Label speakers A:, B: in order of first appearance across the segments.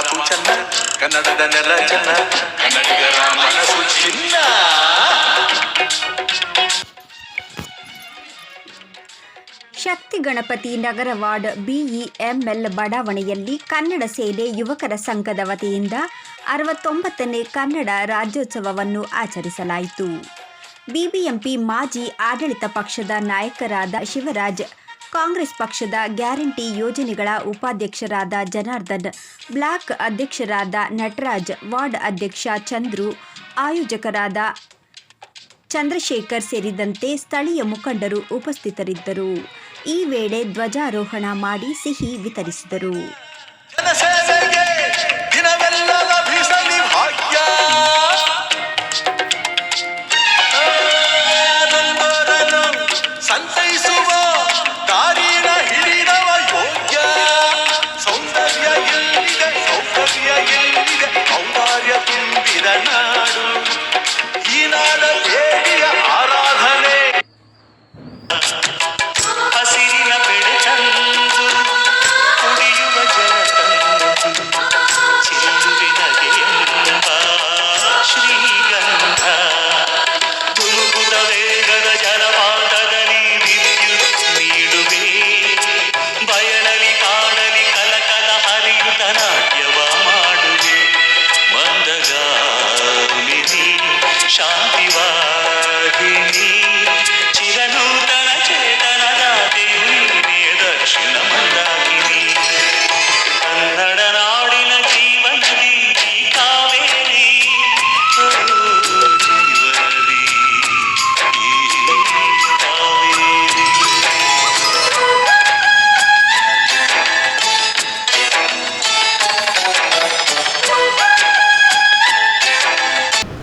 A: ಮಾತು ಚೆನ್ನ, ಕನ್ನಡದ ನೆಲ ಚೆನ್ನ. ಕನ್ನಡಿಗರ ಮನಸ್ಸು ಚಿನ್ನ.
B: ಶಕ್ತಿ ಗಣಪತಿ ನಗರ ವಾರ್ಡ್ ಬಿಇಎಂಎಲ್ ಬಡಾವಣೆಯಲ್ಲಿ ಕನ್ನಡ ಸೇನೆ ಯುವಕರ ಸಂಘದ ವತಿಯಿಂದ ಅರವತ್ತೊಂಬತ್ತನೇ ಕನ್ನಡ ರಾಜ್ಯೋತ್ಸವವನ್ನು ಆಚರಿಸಲಾಯಿತು. ಬಿಬಿಎಂಪಿ ಮಾಜಿ ಆಡಳಿತ ಪಕ್ಷದ ನಾಯಕರಾದ ಶಿವರಾಜ್ ಕಾಂಗ್ರೆಸ್ ಪಕ್ಷದ ಗ್ಯಾರಂಟಿ ಯೋಜನೆಗಳ ಉಪಾಧ್ಯಕ್ಷರಾದ ಜನಾರ್ದನ್, ಬ್ಲಾಕ್ ಅಧ್ಯಕ್ಷರಾದ ನಟರಾಜ್, ವಾರ್ಡ್ ಅಧ್ಯಕ್ಷ ಚಂದ್ರು, ಆಯೋಜಕರಾದ ಚಂದ್ರಶೇಖರ್ ಸೇರಿದಂತೆ ಸ್ಥಳೀಯ ಮುಖಂಡರು ಉಪಸ್ಥಿತರಿದ್ದರು. ಈ ವೇಳೆ ಧ್ವಜಾರೋಹಣ ಮಾಡಿ ಸಿಹಿ ವಿತರಿಸಿದರು.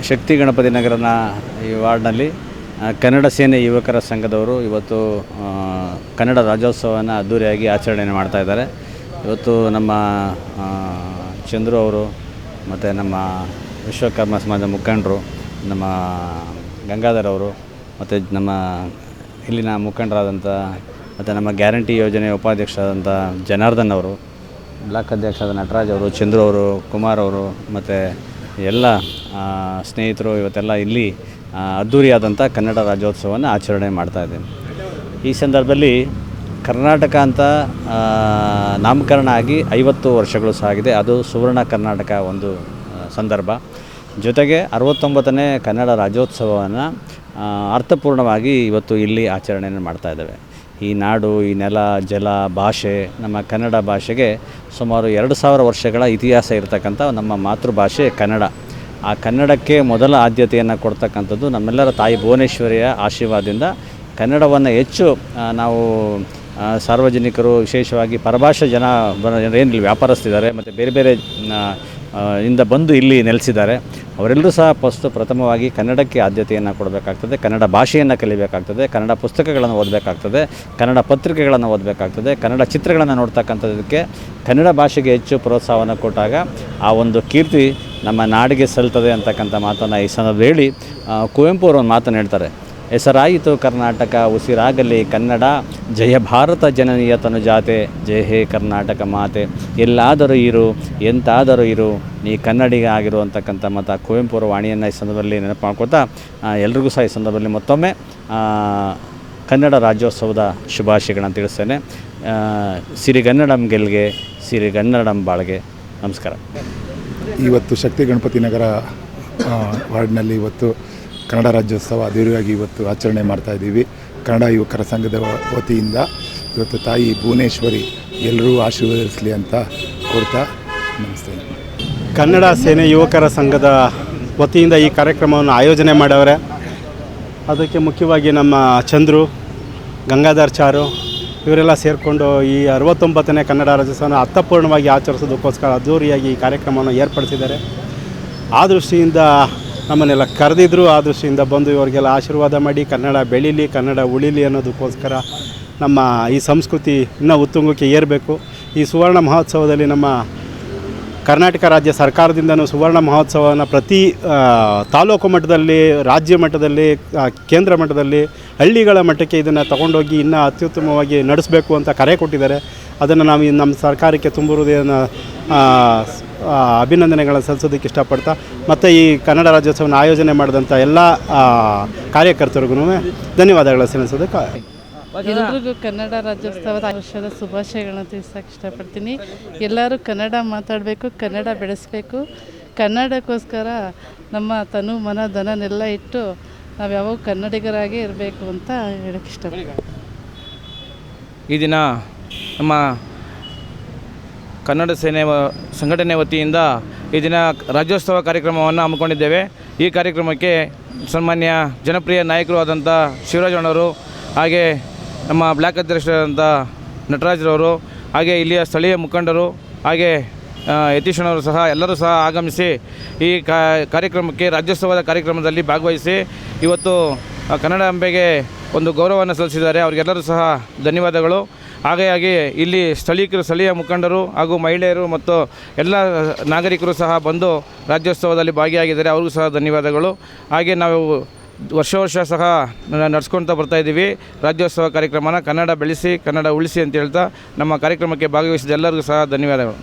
C: ಶಕ್ತಿ ಗಣಪತಿ ನಗರನ ಈ ವಾರ್ಡ್ನಲ್ಲಿ ಕನ್ನಡ ಸೇನೆ ಯುವಕರ ಸಂಘದವರು ಇವತ್ತು ಕನ್ನಡ ರಾಜ್ಯೋತ್ಸವನ ಅದ್ದೂರಿಯಾಗಿ ಆಚರಣೆ ಮಾಡ್ತಾ ಇದ್ದಾರೆ. ಇವತ್ತು ನಮ್ಮ ಚಂದ್ರು ಅವರು ಮತ್ತು ನಮ್ಮ ವಿಶ್ವಕರ್ಮ ಸಮಾಜದ ಮುಖಂಡರು, ನಮ್ಮ ಗಂಗಾಧರ್ ಅವರು ಮತ್ತು ನಮ್ಮ ಇಲ್ಲಿನ ಮುಖಂಡರಾದಂಥ ಮತ್ತು ನಮ್ಮ ಗ್ಯಾರಂಟಿ ಯೋಜನೆ ಉಪಾಧ್ಯಕ್ಷರಾದಂಥ ಜನಾರ್ದನ್ ಅವರು, ಬ್ಲಾಕ್ ಅಧ್ಯಕ್ಷರಾದ ನಟರಾಜ್ ಅವರು, ಚಂದ್ರು ಅವರು, ಕುಮಾರ್ ಅವರು ಮತ್ತು ಎಲ್ಲ ಸ್ನೇಹಿತರು ಇವತ್ತೆಲ್ಲ ಇಲ್ಲಿ ಅದ್ಧೂರಿಯಾದಂಥ ಕನ್ನಡ ರಾಜ್ಯೋತ್ಸವವನ್ನು ಆಚರಣೆ ಮಾಡ್ತಾ ಇದ್ದೇನೆ. ಈ ಸಂದರ್ಭದಲ್ಲಿ ಕರ್ನಾಟಕ ಅಂತ ನಾಮಕರಣ ಆಗಿ ಐವತ್ತು ವರ್ಷಗಳು ಸಾಗಿದೆ. ಅದು ಸುವರ್ಣ ಕರ್ನಾಟಕ ಒಂದು ಸಂದರ್ಭ. ಜೊತೆಗೆ ಅರವತ್ತೊಂಬತ್ತನೇ ಕನ್ನಡ ರಾಜ್ಯೋತ್ಸವವನ್ನು ಅರ್ಥಪೂರ್ಣವಾಗಿ ಇವತ್ತು ಇಲ್ಲಿ ಆಚರಣೆಯನ್ನು ಮಾಡ್ತಾ ಇದ್ದೇವೆ. ಈ ನಾಡು, ಈ ನೆಲ, ಜಲ, ಭಾಷೆ, ನಮ್ಮ ಕನ್ನಡ ಭಾಷೆಗೆ ಸುಮಾರು ಎರಡು ಸಾವಿರ ವರ್ಷಗಳ ಇತಿಹಾಸ ಇರತಕ್ಕಂಥ ನಮ್ಮ ಮಾತೃಭಾಷೆ ಕನ್ನಡ. ಆ ಕನ್ನಡಕ್ಕೆ ಮೊದಲ ಆದ್ಯತೆಯನ್ನು ಕೊಡ್ತಕ್ಕಂಥದ್ದು ನಮ್ಮೆಲ್ಲರ ತಾಯಿ ಭುವನೇಶ್ವರಿಯ ಆಶೀರ್ವಾದದಿಂದ. ಕನ್ನಡವನ್ನು ಹೆಚ್ಚು ನಾವು ಸಾರ್ವಜನಿಕರು, ವಿಶೇಷವಾಗಿ ಪರಭಾಷಾ ಜನ ಏನಿಲ್ಲ ವ್ಯಾಪಾರಸ್ಥಿದ್ದಾರೆ ಮತ್ತು ಬೇರೆ ಬೇರೆ ಇಂದ ಬಂದು ಇಲ್ಲಿ ನೆಲೆಸಿದ್ದಾರೆ. ಅವರೆಲ್ಲರೂ ಸಹ ಫಸ್ಟ್ ಪ್ರಥಮವಾಗಿ ಕನ್ನಡಕ್ಕೆ ಆದ್ಯತೆಯನ್ನು ಕೊಡಬೇಕಾಗ್ತದೆ, ಕನ್ನಡ ಭಾಷೆಯನ್ನು ಕಲಿಬೇಕಾಗ್ತದೆ, ಕನ್ನಡ ಪುಸ್ತಕಗಳನ್ನು ಓದಬೇಕಾಗ್ತದೆ, ಕನ್ನಡ ಪತ್ರಿಕೆಗಳನ್ನು ಓದಬೇಕಾಗ್ತದೆ, ಕನ್ನಡ ಚಿತ್ರಗಳನ್ನು ನೋಡ್ತಕ್ಕಂಥದ್ದಕ್ಕೆ ಕನ್ನಡ ಭಾಷೆಗೆ ಹೆಚ್ಚು ಪ್ರೋತ್ಸಾಹವನ್ನು ಕೊಟ್ಟಾಗ ಆ ಒಂದು ಕೀರ್ತಿ ನಮ್ಮ ನಾಡಿಗೆ ಸಲ್ತದೆ ಅಂತಕ್ಕಂಥ ಮಾತನ್ನು ಈ ಸಂದರ್ಭದಲ್ಲಿ ಹೇಳಿ ಕುವೆಂಪು ಅವರು ಒಂದು ಮಾತನ್ನು ಹೇಳ್ತಾರೆ. ಹೆಸರಾಯಿತು ಕರ್ನಾಟಕ, ಉಸಿರಾಗಲಿ ಕನ್ನಡ, ಜಯ ಭಾರತ ಜನನೀಯ ತನುಜಾತೆ, ಜಯ ಹೇ ಕರ್ನಾಟಕ ಮಾತೆ. ಎಲ್ಲಾದರೂ ಇರು, ಎಂತಾದರೂ ಇರು, ನೀ ಕನ್ನಡಿಗ ಆಗಿರು ಅಂತಕ್ಕಂಥ ಮತ್ತು ಕುವೆಂಪು ಅವರ ವಾಣಿಯನ್ನು ಈ ಸಂದರ್ಭದಲ್ಲಿ ನೆನಪು ಮಾಡ್ಕೊತಾ ಎಲ್ರಿಗೂ ಸಹ ಈ ಸಂದರ್ಭದಲ್ಲಿ ಮತ್ತೊಮ್ಮೆ ಕನ್ನಡ ರಾಜ್ಯೋತ್ಸವದ ಶುಭಾಶಯಗಳನ್ನು ತಿಳಿಸ್ತೇನೆ. ಸಿರಿಗನ್ನಡಂ ಗೆಲ್ಗೆ, ಸಿರಿಗನ್ನಡಂ ಬಾಳ್ಗೆ. ನಮಸ್ಕಾರ.
D: ಇವತ್ತು ಶಕ್ತಿ ಗಣಪತಿ ನಗರ ವಾರ್ಡ್ನಲ್ಲಿ ಇವತ್ತು ಕನ್ನಡ ರಾಜ್ಯೋತ್ಸವ ಅದ್ದೂರಿಯಾಗಿ ಇವತ್ತು ಆಚರಣೆ ಮಾಡ್ತಾ ಇದ್ದೀವಿ. ಕನ್ನಡ ಯುವಕರ ಸಂಘದ ವತಿಯಿಂದ ಇವತ್ತು ತಾಯಿ ಭುವನೇಶ್ವರಿ ಎಲ್ಲರೂ ಆಶೀರ್ವದಿಸಲಿ ಅಂತ ಕೊಡ್ತಾ ನಮಸ್ತೆ.
E: ಕನ್ನಡ ಸೇನೆ ಯುವಕರ ಸಂಘದ ವತಿಯಿಂದ ಈ ಕಾರ್ಯಕ್ರಮವನ್ನು ಆಯೋಜನೆ ಮಾಡವ್ರೆ. ಅದಕ್ಕೆ ಮುಖ್ಯವಾಗಿ ನಮ್ಮ ಚಂದ್ರು, ಗಂಗಾಧರ್ ಚಾರು ಇವರೆಲ್ಲ ಸೇರಿಕೊಂಡು ಈ ಅರವತ್ತೊಂಬತ್ತನೇ ಕನ್ನಡ ರಾಜ್ಯೋತ್ಸವನ ಅರ್ಥಪೂರ್ಣವಾಗಿ ಆಚರಿಸೋದಕ್ಕೋಸ್ಕರ ಅದ್ದೂರಿಯಾಗಿ ಈ ಕಾರ್ಯಕ್ರಮವನ್ನು ಏರ್ಪಡಿಸಿದ್ದಾರೆ. ಆ ದೃಷ್ಟಿಯಿಂದ ನಮ್ಮನ್ನೆಲ್ಲ ಕರೆದಿದ್ರು, ಆ ದೃಷ್ಟಿಯಿಂದ ಬಂದು ಇವರಿಗೆಲ್ಲ ಆಶೀರ್ವಾದ ಮಾಡಿ, ಕನ್ನಡ ಬೆಳೀಲಿ, ಕನ್ನಡ ಉಳಿಲಿ ಅನ್ನೋದಕ್ಕೋಸ್ಕರ ನಮ್ಮ ಈ ಸಂಸ್ಕೃತಿ ಇನ್ನೂ ಉತ್ತುಂಗಕ್ಕೆ ಏರಬೇಕು. ಈ ಸುವರ್ಣ ಮಹೋತ್ಸವದಲ್ಲಿ ನಮ್ಮ ಕರ್ನಾಟಕ ರಾಜ್ಯ ಸರ್ಕಾರದಿಂದನೂ ಸುವರ್ಣ ಮಹೋತ್ಸವವನ್ನು ಪ್ರತಿ ತಾಲೂಕು ಮಟ್ಟದಲ್ಲಿ ರಾಜ್ಯ ಮಟ್ಟದಲ್ಲಿ ಕೇಂದ್ರ ಮಟ್ಟದಲ್ಲಿ ಹಳ್ಳಿಗಳ ಮಟ್ಟಕ್ಕೆ ಇದನ್ನು ತಗೊಂಡೋಗಿ ಇನ್ನೂ ಅತ್ಯುತ್ತಮವಾಗಿ ನಡೆಸಬೇಕು ಅಂತ ಕರೆ ಕೊಟ್ಟಿದ್ದಾರೆ. ಅದನ್ನು ನಾವು ನಮ್ಮ ಸರ್ಕಾರಕ್ಕೆ ತುಂಬ ಹೃದಯನ ಆ, ಸ್- ಆ, ಅಭಿನಂದನೆಗಳನ್ನು ಸಲ್ಲಿಸೋದಕ್ಕೆ ಇಷ್ಟಪಡ್ತಾ ಮತ್ತು ಈ ಕನ್ನಡ ರಾಜ್ಯೋತ್ಸವನ ಆಯೋಜನೆ ಮಾಡಿದಂಥ ಎಲ್ಲ ಕಾರ್ಯಕರ್ತರಿಗೂ ಧನ್ಯವಾದಗಳು ಸಲ್ಲಿಸೋದಕ್ಕೆ
F: ಎಲ್ರಿಗೂ ಕನ್ನಡ ರಾಜ್ಯೋತ್ಸವದ ವರ್ಷದ ಶುಭಾಶಯಗಳನ್ನು ತಿಳಿಸೋಕೆ ಇಷ್ಟಪಡ್ತೀನಿ. ಎಲ್ಲರೂ ಕನ್ನಡ ಮಾತಾಡಬೇಕು, ಕನ್ನಡ ಬೆಳೆಸಬೇಕು. ಕನ್ನಡಕ್ಕೋಸ್ಕರ ನಮ್ಮ ತನು, ಮನ, ಧನನೆಲ್ಲ ಇಟ್ಟು ನಾವು ಯಾವಾಗ ಕನ್ನಡಿಗರಾಗೇ ಇರಬೇಕು ಅಂತ ಹೇಳಕ್ಕೆ ಇಷ್ಟಪಡ್ತೀನಿ.
G: ಈ ದಿನ ನಮ್ಮ ಕನ್ನಡ ಸೇನೆ ಸಂಘಟನೆ ವತಿಯಿಂದ ಈ ದಿನ ರಾಜ್ಯೋತ್ಸವ ಕಾರ್ಯಕ್ರಮವನ್ನು ಹಮ್ಮಿಕೊಂಡಿದ್ದೇವೆ. ಈ ಕಾರ್ಯಕ್ರಮಕ್ಕೆ ಸನ್ಮಾನ್ಯ ಜನಪ್ರಿಯ ನಾಯಕರು ಆದಂಥ ಶಿವರಾಜಣ್ಣವರು ಹಾಗೆ ನಮ್ಮ ಬ್ಲ್ಯಾಕ್ ಅಧ್ಯಕ್ಷರಾದಂಥ ನಟರಾಜ್ರವರು, ಹಾಗೆ ಇಲ್ಲಿಯ ಸ್ಥಳೀಯ ಮುಖಂಡರು, ಹಾಗೆ ಯತೀಶನವರು ಸಹ ಎಲ್ಲರೂ ಸಹ ಆಗಮಿಸಿ ಈ ಕಾರ್ಯಕ್ರಮಕ್ಕೆ, ರಾಜ್ಯೋತ್ಸವದ ಕಾರ್ಯಕ್ರಮದಲ್ಲಿ ಭಾಗವಹಿಸಿ ಇವತ್ತು ಕನ್ನಡ ಕನ್ನಡಾಂಬೆಗೆ ಒಂದು ಗೌರವವನ್ನು ಸಲ್ಲಿಸಿದ್ದಾರೆ. ಅವರಿಗೆಲ್ಲರೂ ಸಹ ಧನ್ಯವಾದಗಳು. ಹಾಗೆಯಾಗಿ ಇಲ್ಲಿ ಸ್ಥಳೀಯರು ಸ್ಥಳೀಯ ಮುಖಂಡರು ಹಾಗೂ ಮಹಿಳೆಯರು ಮತ್ತು ಎಲ್ಲ ನಾಗರಿಕರು ಸಹ ಬಂದು ರಾಜ್ಯೋತ್ಸವದಲ್ಲಿ ಭಾಗಿಯಾಗಿದ್ದಾರೆ. ಅವ್ರಿಗೂ ಸಹ ಧನ್ಯವಾದಗಳು. ಹಾಗೆ ನಾವು ವರ್ಷ ವರ್ಷ ಸಹ ನಡೆಸ್ಕೊತ ಬರ್ತಾ ಇದ್ದೀವಿ. ರಾಜ್ಯೋತ್ಸವ ಕಾರ್ಯಕ್ರಮನ ಕನ್ನಡ ಬೆಳೆಸಿ, ಕನ್ನಡ ಉಳಿಸಿ ಅಂತ ಹೇಳ್ತಾ ನಮ್ಮ ಕಾರ್ಯಕ್ರಮಕ್ಕೆ ಭಾಗವಹಿಸಿದ ಎಲ್ಲರಿಗೂ ಸಹ ಧನ್ಯವಾದಗಳು.